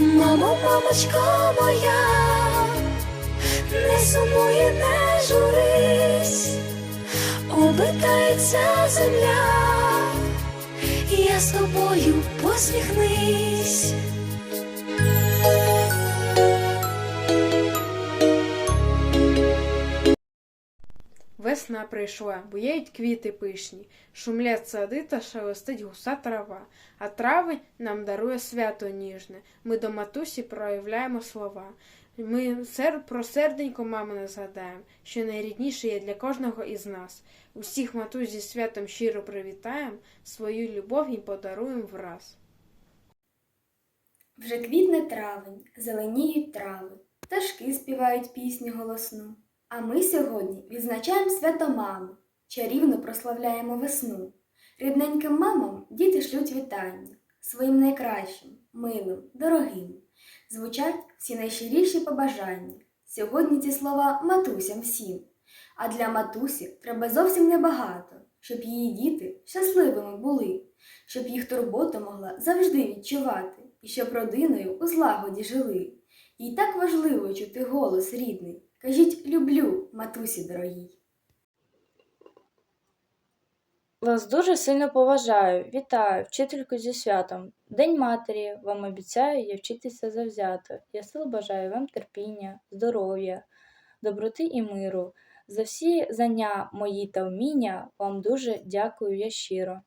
Мамо, мамочко моя, не сумуй і не журись, обитається земля, я з тобою посміхнись. Весна прийшла, буяють квіти пишні, шумлять сади та шелестить гуса трава, а травень нам дарує свято ніжне. Ми до матусі проявляємо слова. Ми сер... про серденько мамине згадаємо, що найрідніше є для кожного із нас. Усіх матусь зі святом щиро привітаємо, свою любов їм подаруємо враз. Вже квітне травень, зеленіють трави, пташки співають пісню голосну. А ми сьогодні відзначаємо свято мами, чарівно прославляємо весну. Рідненьким мамам діти шлють вітання своїм найкращим, милим, дорогим. Звучать всі найщиріші побажання. Сьогодні ці слова матусям всім. А для матусі треба зовсім небагато, щоб її діти щасливими були, щоб їх турботу могла завжди відчувати, і щоб родиною у злагоді жили. Їй так важливо чути голос рідний. Кажіть люблю, матусі дорогій. Вас дуже сильно поважаю, вітаю, вчительку зі святом. День матері, вам обіцяю я вчитися завзято. Я сил бажаю вам терпіння, здоров'я, доброти і миру. За всі знання мої та вміння вам дуже дякую я щиро.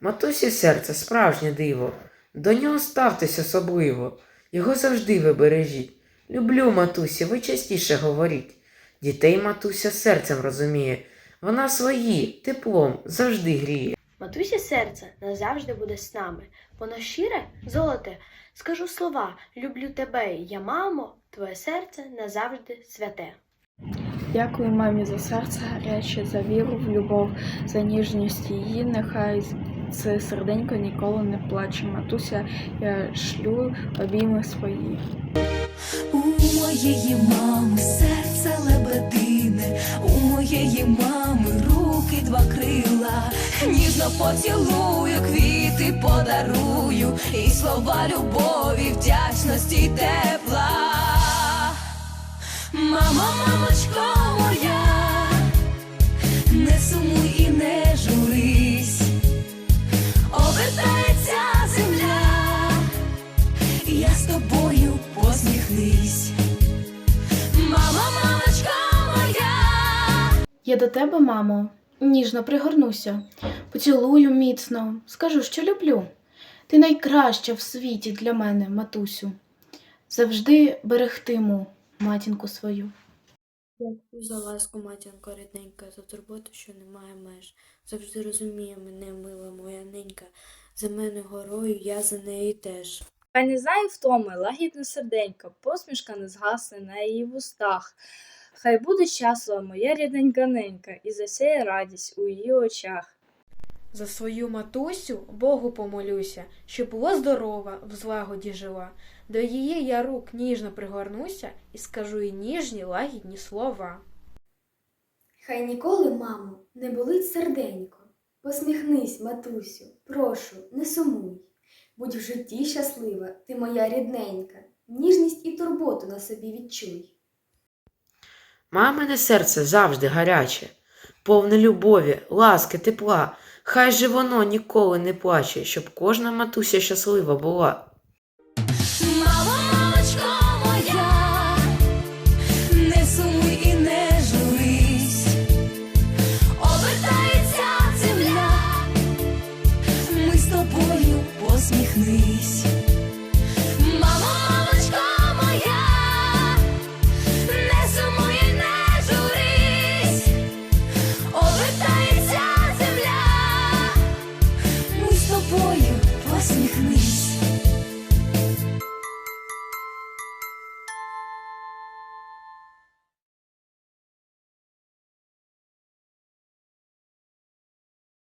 Матусі серце справжнє диво, до нього ставтесь особливо, його завжди ви бережіть. Люблю матусі, ви частіше говоріть. Дітей матуся серцем розуміє, вона свої, теплом завжди гріє. Матусі серце назавжди буде з нами. Воно щире, золоте, скажу слова, люблю тебе, я мамо, твоє серце назавжди святе. Дякую мамі за серце гаряче, за віру в любов, за ніжність її. Нехай це серденько ніколи не плаче. Матуся, я шлю обійми свої. Моєї мами серце лебедине, у моєї мами руки два крила, ніжно поцілую, квіти подарую, і слова любові, вдячності й Я до тебе, мамо, ніжно пригорнуся, поцілую міцно, скажу, що люблю. Ти найкраща в світі для мене, матусю. Завжди берегтиму матінку свою. Дякую за ласку, матінко рідненька, за турботу, що немає меж. Завжди розуміє мене, мила моя ненька. За мене горою, я за неї теж. Хай не знає втоми, лагідне серденько, посмішка не згасне на її вустах. Хай буде щаслива моя рідненька ненька, і засяє радість у її очах. За свою матусю Богу помолюся, щоб була здорова, в злагоді жила. До її я рук ніжно пригорнуся і скажу їй ніжні лагідні слова. Хай ніколи, мамо, не болить серденько. Посміхнись, матусю, прошу, не сумуй. Будь в житті щаслива, ти моя рідненька, ніжність і турботу на собі відчуй. Мамине серце завжди гаряче, повне любові, ласки, тепла. Хай же воно ніколи не плаче, щоб кожна матуся щаслива була. Мама, мамочко моя, не сумуй і не журись, обертається земля, ми з тобою посміхнись.